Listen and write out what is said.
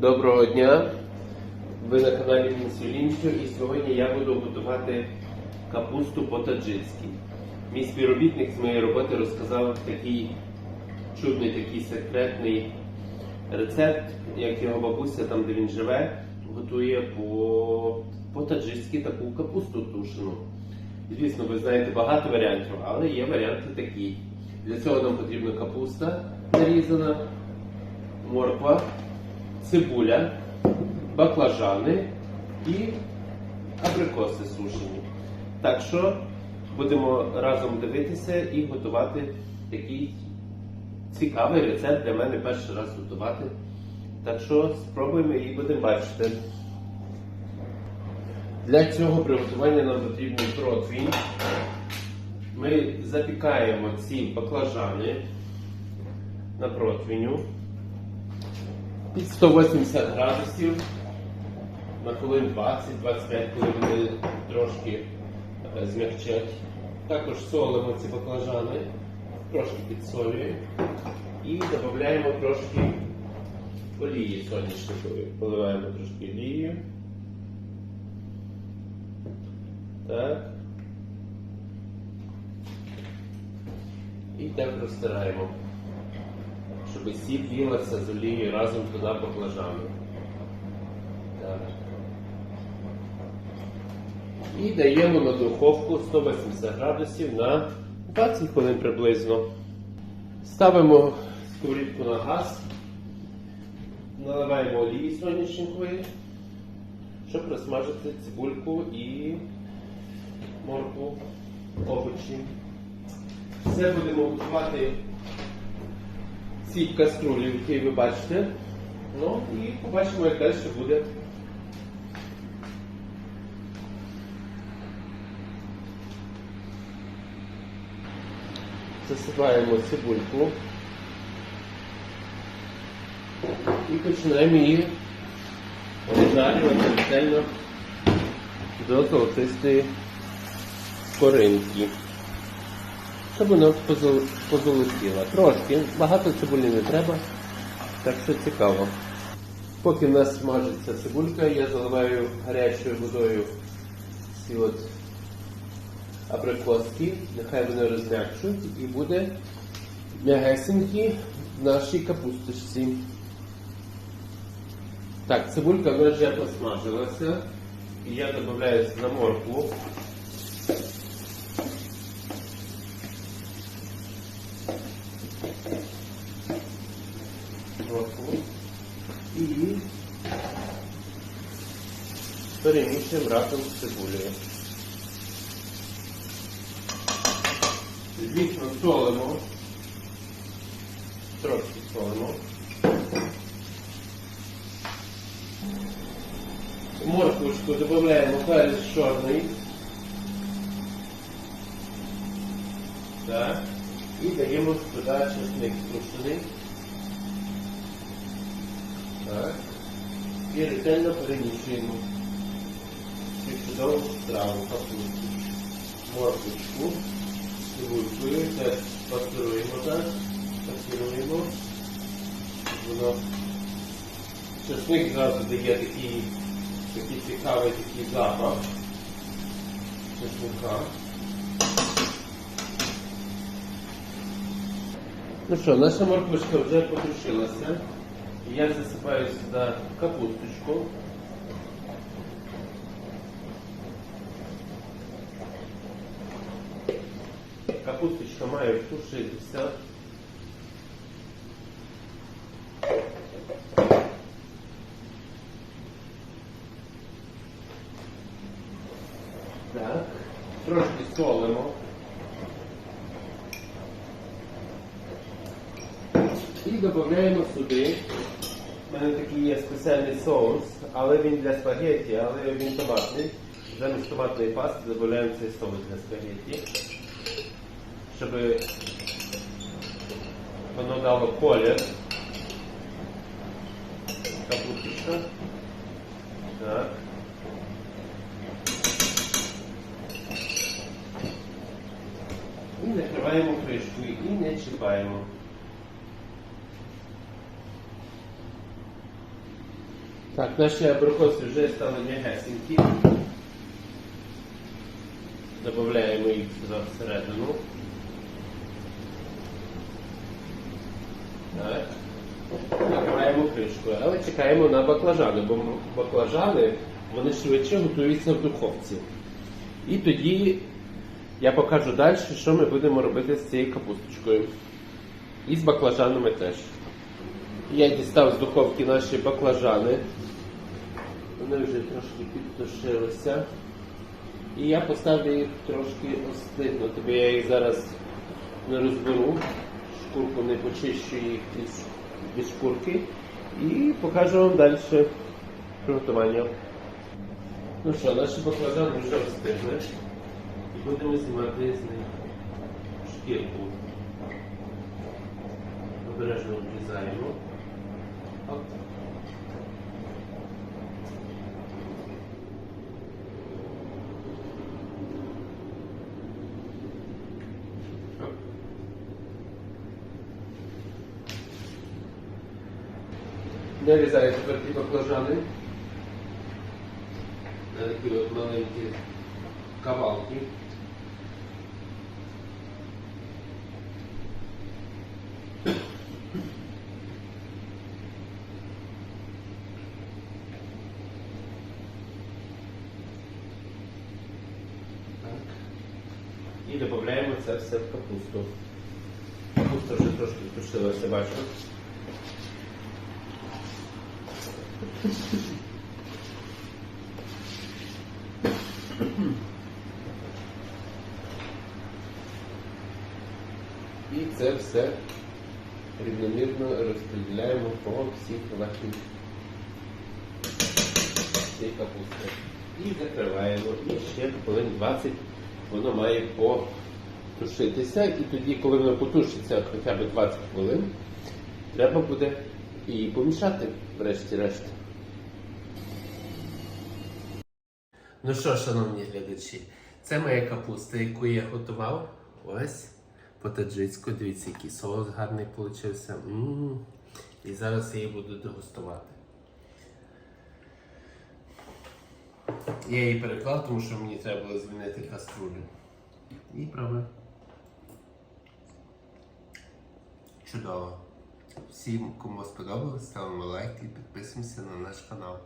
Доброго дня! Ви на каналі Інсулінчо і сьогодні я буду готувати капусту по-таджикськи. Мій співробітник з моєї роботи розказав такий чудний, такий секретний рецепт, як його бабуся, там де він живе, готує по- по-таджикськи таку капусту тушену. Звісно, ви знаєте багато варіантів, але є варіанти такі. Для цього нам потрібна капуста нарізана, морква, цибуля, баклажани і абрикоси сушені. Так що будемо разом дивитися і готувати такий цікавий рецепт для мене перший раз готувати. Так що спробуємо і будемо бачити. Для цього приготування нам потрібен противень. Ми запікаємо ці баклажани на противню під 180 градусів на хвилин 20-25, коли вони трошки е, змягчать. Також солимо ці баклажани, трошки підсолюємо і додаємо трошки олії соняшникової. Поливаємо трошки олії. Так. І так розтираємо щоб сіль вілася з олією разом туди баклажани. Так. І даємо на духовку 180 градусів на 20 хвилин приблизно. Ставимо сковорідку на газ, наливаємо олії соняшникової, щоб розсмажити цибульку і моркву, овочі. Все будемо готувати цій каструлі, в якій ви бачите. Ну і побачимо, як далі буде. Засипаємо цибульку і починаємо її розжарювати ретельно до золотистої коринки позол- позолотіла. Трошки, багато цибулі не треба, так що цікаво. Поки в нас смажиться цибулька, я заливаю гарячою водою ці от абрикоски, нехай вони розм'якшують і буде м'ягесенькі в нашій капусточці. Так, цибулька вже посмажилася. І я додаю на моркву. І перемішуємо разом з цибулею. Звісно, солимо, трошки солимо. Морквушку додаємо перець чорний. Так. І даємо туди чесник струшений. Так. І ретельно перемішуємо цю чудову страву капусту. Морквочку, цибулькою, теж пасируємо так, пасируємо. Воно чесник зразу дає такий, такий цікавий такий запах чесника. Ну що, наша морквочка вже потрушилася. Я засыпаю сюда капусточку. Капусточка має тушитися. Так, трошки солимо. І додаємо сюди. У мене такий є спеціальний соус, але він для спагетті, але він томатний. Замість томатної пасти додаємо цей соус для спагетті, щоб воно дало колір. Капусточка. Так. І накриваємо кришкою і не чіпаємо. Так, наші абрикоси вже стали м'ягесенькі. Добавляємо їх всередину. Так. Накриваємо кришкою. Але чекаємо на баклажани, бо баклажани вони швидше готуються в духовці. І тоді я покажу далі, що ми будемо робити з цією капусточкою. І з баклажанами теж. Я дістав з духовки наші баклажани. Вони вже трошки підтушилися. І я поставлю їх трошки остигнути, бо я їх зараз не розберу, шкурку не почищу їх від шкурки і покажу вам далі приготування. Ну що, наші баклажани вже остигли. І будемо знімати з них шкірку. Обережно обрізаємо. Нарізаю тепер ті баклажани. На такі от маленькі кавалки. І додаємо це все в капусту. Капуста вже трошки тушилася, бачу. І це все рівномірно розподіляємо по всіх поверхнях цієї капусти. І закриваємо. І ще хвилин 20 воно має потушитися. І тоді, коли воно потушиться хоча б 20 хвилин, треба буде її помішати врешті-решт. Ну що, шановні глядачі, це моя капуста, яку я готував. Ось по-таджицьку. Дивіться, який соус гарний м І зараз я її буду дегустувати. Я її переклав, тому що мені треба було змінити каструлю. І пробую. Чудово. Всім, кому сподобалось, ставимо лайк і підписуємося на наш канал.